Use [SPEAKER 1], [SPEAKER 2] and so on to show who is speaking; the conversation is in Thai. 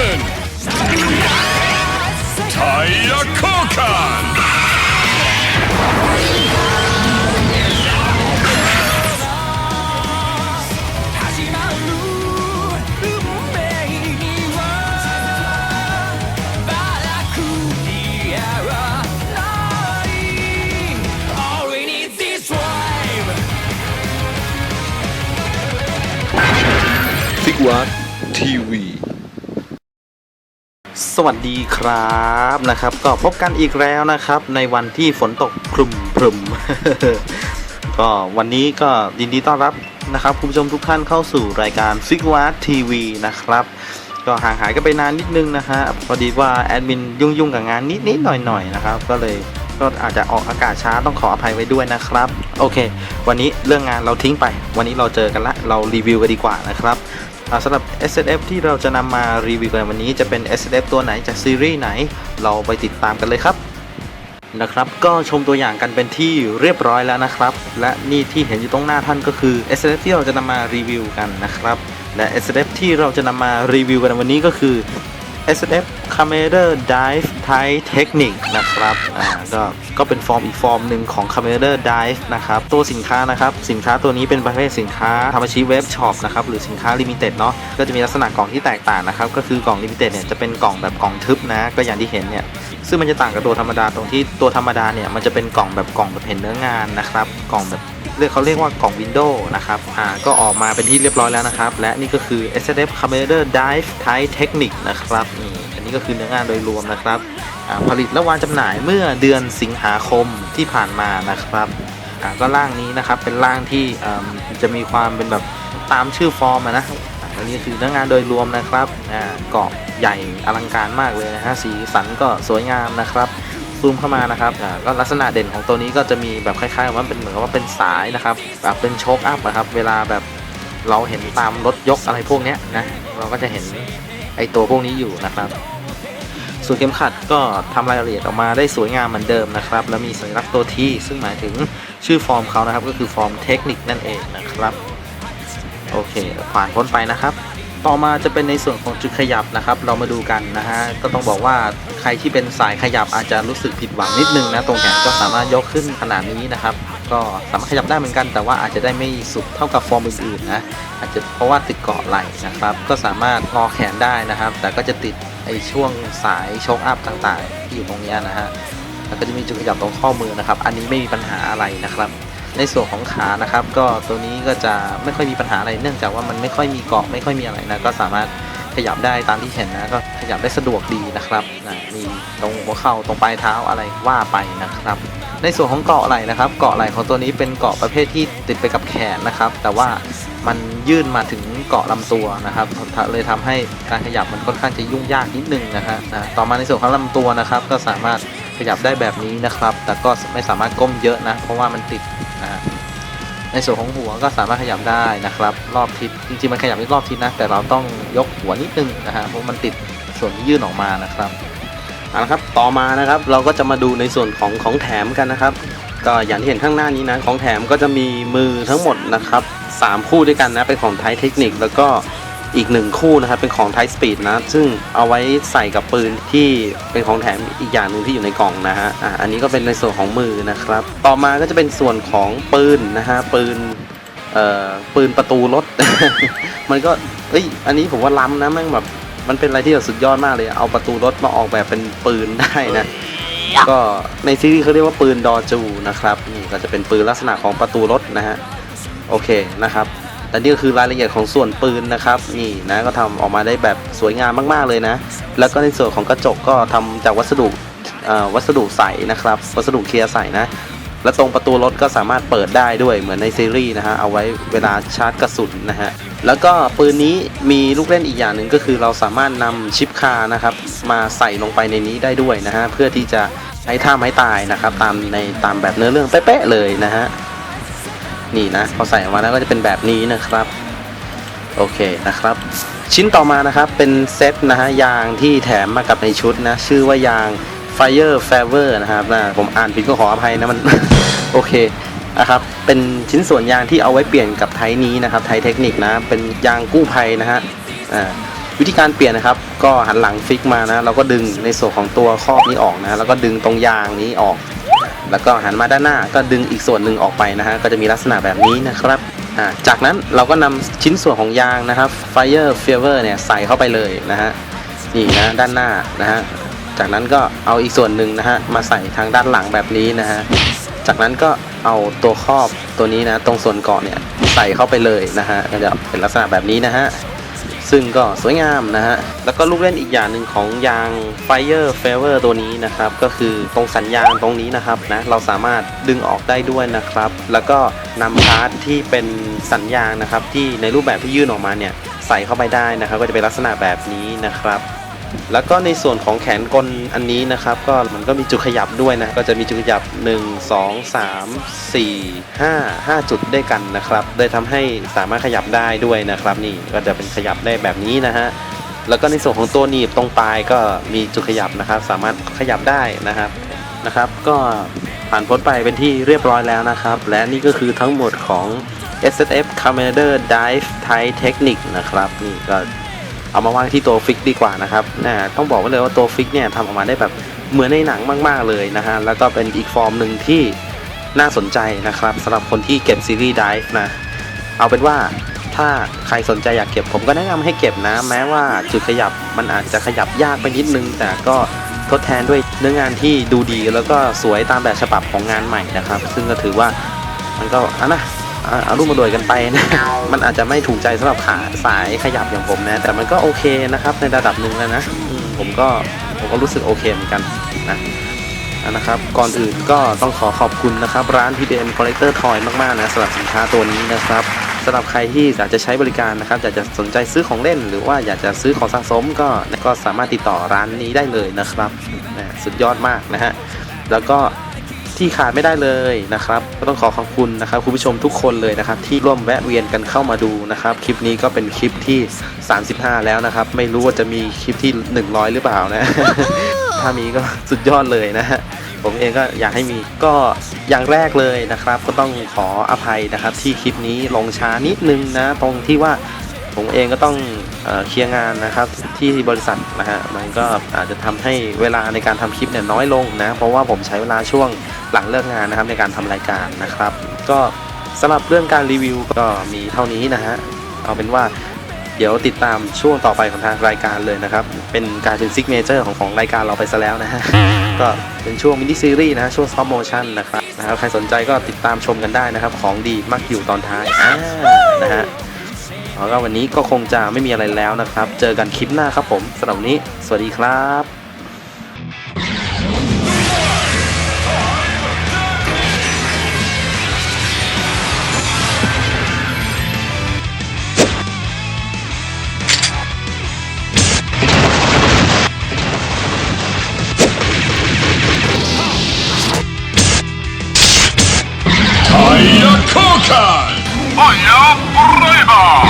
[SPEAKER 1] Golden! Taya Kokan!
[SPEAKER 2] Big One TV.
[SPEAKER 3] สวัสดีครับนะครับ ก็พบกันอีกแล้วนะครับ ในวันที่ฝนตกพรุมพรุมก็วันนี้ก็ยินดีต้อนรับนะครับคุณผู้ชมทุกท่านเข้าสู่รายการซิกวาร์ทีวีนะครับ ก็ห่างหายกันไปนานนิดนึงนะฮะพอดีว่าแอดมินยุ่งๆกับงานนิดๆหน่อยๆนะครับ ก็เลยก็อาจจะออกอากาศช้าต้องขออภัยไว้ด้วยนะครับ โอเค วันนี้เรื่องงานเราทิ้งไป วันนี้เราเจอกันละเรารีวิวกันดีกว่านะครับ สำหรับ S F ที่เราจะนำมารีวิวกันวันนี้จะเป็น S F ตัวไหนจากซีรีส์ไหน เราไปติดตามกันเลยครับนะครับก็ชมตัวอย่างกันเป็นที่เรียบร้อยแล้วนะครับ และนี่ที่เห็นอยู่ตรงหน้าท่านก็คือ S F ที่เราจะนำมารีวิวกันนะครับ และ S F ที่เราจะนำมารีวิวกันวันนี้ก็คือ SF c a m e r a Dive Thai Technique นะครับอ่าก็ก็เป็นฟอร์มอีกฟอร์มหนึ่งของ c a m e r a Dive นะครับตัวสินค้านะครับสินค้าตัวนี้เป็นประเภทสินค้าทำอาชีพเว็บช็อปนะครับหรือสินค้าลิมิเต็ดเนาะก็จะมีลักษณะกล่องที่แตกต่างนะครับก็คือกล่องลิมิเต็ดเนี่ยจะเป็นกล่องแบบกล่องทึบนะก็อย่างที่เห็นเนี่ยซึ่งมันจะต่างกับตัวธรรมดาตรงที่ตัวธรรมดาเนี่ยมันจะเป็นกล่องแบบกล่องแบบเห็นเนื้องานนะครับกล่องแบบเรียกเขาเรียกว่ากล่องวินโดว์นะครับอ่าก็ออกมาเป็นที่เรียบร้อยแล้วนะครับ และนี่ก็คือ s f c a m e r a Dive Thai Technique นะครับนี่ นนี้ก็คือเนื้องานโดยรวมนะครับผลิตและวางจำหน่ายเมื่อเดือนสิงหาคมที่ผ่านมานะครับก็ร่างนี้นะครับเป็นร่างที่จะมีความเป็นแบบตามชื่อฟอร์มนะอันนี้คือเนื้องานโดยรวมนะครับเกาะใหญ่อลังการมากเลยนะฮะสีสันก็สวยงามนะครับซูมเข้ามานะครับก็ลักษณะเด่นของตัวนี้ก็จะมีแบบคล้ายๆว่าเป็นเหมือนว่าเป็นสายนะครับแบบเป็นโชคอัพนะครับเวลาแบบเราเห็นตามรถยกอะไรพวกนี้นะเราก็จะเห็นไอตัวพวกนี้อยู่นะครับ ส่วนเข็มขัดก็ทำรายละเอียดออกมาได้สวยงามเหมือนเดิมนะครับ แล้วมีสัญลักษณ์ตัวทีซึ่งหมายถึงชื่อฟอร์มเขานะครับ ก็คือฟอร์มเทคนิคนั่นเองนะครับโอเคผ่านพ้นไปนะครับ ต่อมาจะเป็นในส่วนของจุดขยับนะครับ เรามาดูกันนะฮะก็ต้องบอกว่าใครที่เป็นสายขยับอาจจะรู้สึกผิดหวังนิดนึงนะตรงแขนก็สามารถยกขึ้นขนาดนี้นะครับ ก็สามารถขยับได้เหมือนกัน แต่ว่าอาจจะได้ไม่สุดเท่ากับฟอร์มอื่นๆนะอาจจะเพราะว่าติดเกาะไหล่นะครับ ก็สามารถงอแขนได้นะครับ แต่ก็จะติดไอช่วงสายโชคอัพต่างๆ ที่อยู่ตรงนี้นะฮะแล้วก็จะมีจุดขยับตรงข้อมือนะครับ อันนี้ไม่มีปัญหาอะไรนะครับในส่วนของขานะครับ ก็ตัวนี้ก็จะไม่ค่อยมีปัญหาอะไรเนื่องจากว่ามันไม่ค่อยมีเกาะไม่ค่อยมีอะไรนะก็สามารถ ขยับได้ตามที่เห็นนะก็ขยับได้สะดวกดีนะครับนะมีตรงหัวเข่าตรงปลายเท้าอะไรว่าไปนะครับ ในส่วนของเกาะไหล่นะครับ เกาะไหล่ของตัวนี้เป็นเกาะประเภทที่ติดไปกับแขนนะครับ แต่ว่ามันยื่นมาถึงเกาะลำตัวนะครับ เลยทำให้การขยับมันค่อนข้างจะยุ่งยากนิดนึงนะฮะนะต่อมาในส่วนของลำตัวนะครับ ก็สามารถขยับได้แบบนี้นะครับ แต่ก็ไม่สามารถก้มเยอะนะ เพราะว่ามันติดนะ ในส่วนของหัวก็สามารถขยับได้นะครับ รอบทิศจริงๆมันขยับได้รอบทิศนะ แต่เราต้องยกหัวนิดนึงนะฮะเพราะมันติดส่วนที่ยื่นออกมานะครับเอาละครับต่อมานะครับเราก็จะมาดูในส่วนของของแถมกันนะครับ ก็อย่างที่เห็นข้างหน้านี้นะของแถมก็จะมีมือทั้งหมดนะครับสามคู่ด้วยกันนะเป็นของไทยเทคนิคแล้วก็ อีกหนึ่งคู่นะครับ เป็นของไทยสปีดนะ ซึ่งเอาไว้ใส่กับปืนที่เป็นของแถมอีกอย่างหนึ่งที่อยู่ในกล่องนะฮะอะอันนี้ก็เป็นในส่วนของมือนะครับ ต่อมาก็จะเป็นส่วนของปืนนะฮะปืนเอ่อปืนประตูรถ มันก็เอ้ยอันนี้ผมว่าล้ำนะแม่งแบบมันเป็นอะไรที่แบบสุดยอดมากเลย เอาประตูรถมาออกแบบเป็นปืนได้นะก็ในซีรีส์เขาเรียกว่าปืนดอจูนะครับนี่ก็จะเป็นปืนลักษณะของประตูรถนะฮะโอเคนะครับ แต่นี่ก็คือรายละเอียดของส่วนปืนนะครับนี่นะก็ทำออกมาได้แบบสวยงามมากๆเลยนะ แล้วก็ในส่วนของกระจกก็ทำจากวัสดุวัสดุใสนะครับ วัสดุเคลียร์ใสนะ และตรงประตูรถก็สามารถเปิดได้ด้วยเหมือนในซีรีส์นะฮะเอาไว้เวลาชาร์จกระสุนนะฮะแล้วก็ปืนนี้มีลูกเล่นอีกอย่างหนึ่งก็คือเราสามารถนำชิปคาร์นะครับมาใส่ลงไปในนี้ได้ด้วยนะฮะเพื่อที่จะใช้ท่าไม้ตายนะครับตามในตามแบบเนื้อเรื่องเป๊ะๆเลยนะฮะ นี่นะพอใส่ออกมาแล้วก็จะเป็นแบบนี้นะครับ โอเคนะครับ ชิ้นต่อมานะครับเป็นเซตนะฮะยางที่แถมมากับในชุดนะ ชื่อว่ายาง Fire f a v o r นะครับนะผมอ่านผิดก็ขออภัยนะมัน โอเคนะครับเป็นชิ้นส่วนยางที่เอาไว้เปลี่ยนกับไทนี้นะครับไทเทคนิคนะเป็นยางกู้ภัยนะฮะอ่าวิธีการเปลี่ยนนะครับ ก็หันหลังฟิกมานะ เราก็ดึงในส่วนของตัวครอบนี้ออกนะ แล้วก็ดึงตรงยางนี้ออก แล้วก็หันมาด้านหน้าก็ดึงอีกส่วนหนึ่งออกไปนะฮะก็จะมีลักษณะแบบนี้นะครับจากนั้นเราก็นำชิ้นส่วนของยางนะครับ Fire f a v o r เนี่ยใส่เข้าไปเลยนะฮะนี่นะด้านหน้านะฮะจากนั้นก็เอาอีกส่วนหนึ่งนะฮะมาใส่ทางด้านหลังแบบนี้นะฮะจากนั้นก็เอาตัวครอบตัวนี้นะตรงส่วนเกาะเนี่ยใส่เข้าไปเลยนะฮะก็จะเป็นลักษณะแบบนี้นะฮะ ซึ่งก็สวยงามนะฮะ แล้วก็ลูกเล่นอีกอย่างหนึ่งของยาง Fire f a v o r ตัวนี้นะครับ ก็คือตรงสัญญาณตรงนี้นะครับนะเราสามารถดึงออกได้ด้วยนะครับ แล้วก็นำพาร์ทที่เป็นสัญญาณนะครับ ที่ในรูปแบบที่ยื่นออกมาเนี่ยใส่เข้าไปได้นะครับ ก็จะเป็นลักษณะแบบนี้นะครับ แล้วก็ในส่วนของแขนกลอันนี้นะครับ ก็มันก็มีจุดขยับด้วยนะ ก็จะมีจุดขยับ 1 2 3 4 5 5 จุดด้วยกันนะครับโดยทำให้สามารถขยับได้ด้วยนะครับ นี่ก็จะเป็นขยับได้แบบนี้นะฮะแล้วก็ในส่วนของตัวหนีบตรงปลายก็มีจุดขยับนะครับ สามารถขยับได้นะครับนะครับ ก็ผ่านพ้นไปเป็นที่เรียบร้อยแล้วนะครับ และนี่ก็คือทั้งหมดของ S F Commander Dive Thai Technique นะครับ นี่ก็ เอามาวางที่ตัวฟิกดีกว่านะครับนะต้องบอกไว้เลยว่าตัวฟิกเนี่ยทำออกมาได้แบบเหมือนในหนังมากๆเลยนะฮะแล้วก็เป็นอีกฟอร์มหนึ่งที่น่าสนใจนะครับสำหรับคนที่เก็บซีรีส์ไดฟ์นะเอาเป็นว่าถ้าใครสนใจอยากเก็บผมก็แนะนำให้เก็บนะ แม้ว่าจุดขยับมันอาจจะขยับยากไปนิดนึง แต่ก็ทดแทนด้วยเนื้องานที่ดูดีแล้วก็สวยตามแบบฉบับของงานใหม่นะครับ ซึ่งก็ถือว่ามันก็อะนะ เอารูปมาโดยกันไปนะมันอาจจะไม่ถูกใจสำหรับขาสายขยับอย่างผมนะ แต่มันก็โอเคนะครับ ในระดับหนึ่งแล้วนะผมก็ผมก็รู้สึกโอเคเหมือนกันนะนะครับ ก่อนอื่นก็ต้องขอขอบคุณนะครับ ร้าน PDM Collector Toy มากๆนะสำหรับสินค้าตัวนี้นะครับสำหรับใครที่อยากจะใช้บริการนะครับอยากจะสนใจซื้อของเล่น หรือว่าอยากจะซื้อของสะสมก็ก็สามารถติดต่อร้านนี้ได้เลยนะครับสุดยอดมากนะฮะแล้วก็ ที่ขาดไม่ได้เลยนะครับก็ต้องขอขอบคุณนะครับคุณผู้ชมทุกคนเลยนะครับที่ร่วมแวะเวียนกันเข้ามาดูนะครับคลิปนี้ก็เป็นคลิปที่ 35 แล้วนะครับ ไม่รู้ว่าจะมีคลิปที่ 100 หรือเปล่านะ ถ้ามีก็สุดยอดเลยนะฮะผมเองก็อยากให้มีก็อย่างแรกเลยนะครับ ก็ต้องขออภัยนะครับที่คลิปนี้ลงช้านิดนึงนะ ตรงที่ว่า ผมเองก็ต้องเอเคลียร์งานนะครับที่บริษัทนะฮะมันก็อาจจะทำให้เวลาในการทำคลิปเนี่ยน้อยลงนะเพราะว่าผมใช้เวลาช่วงหลังเลิกงานนะครับในการทำรายการนะครับ ก็สำหรับเรื่องการรีวิวก็มีเท่านี้นะฮะเอาเป็นว่าเดี๋ยวติดตามช่วงต่อไปของทางรายการเลยนะครับ เป็นการเป็นซิกเนเจอร์ของของรายการเราไปซะแล้วนะฮะก็เป็นช่วงมินิซีรีส์นะฮะช่วงซอฟโมชั่นนะครับนะครับใครสนใจก็ติดตามชมกันได้นะครับ ของดีมักอยู่ตอนท้ายนะฮะ แล้วก็วันนี้ก็คงจะไม่มีอะไรแล้วนะครับ เจอกันคลิปหน้าครับผมสำหรับวันนี้ สวัสดีครับ
[SPEAKER 1] Fire Kokan! Fire Forever!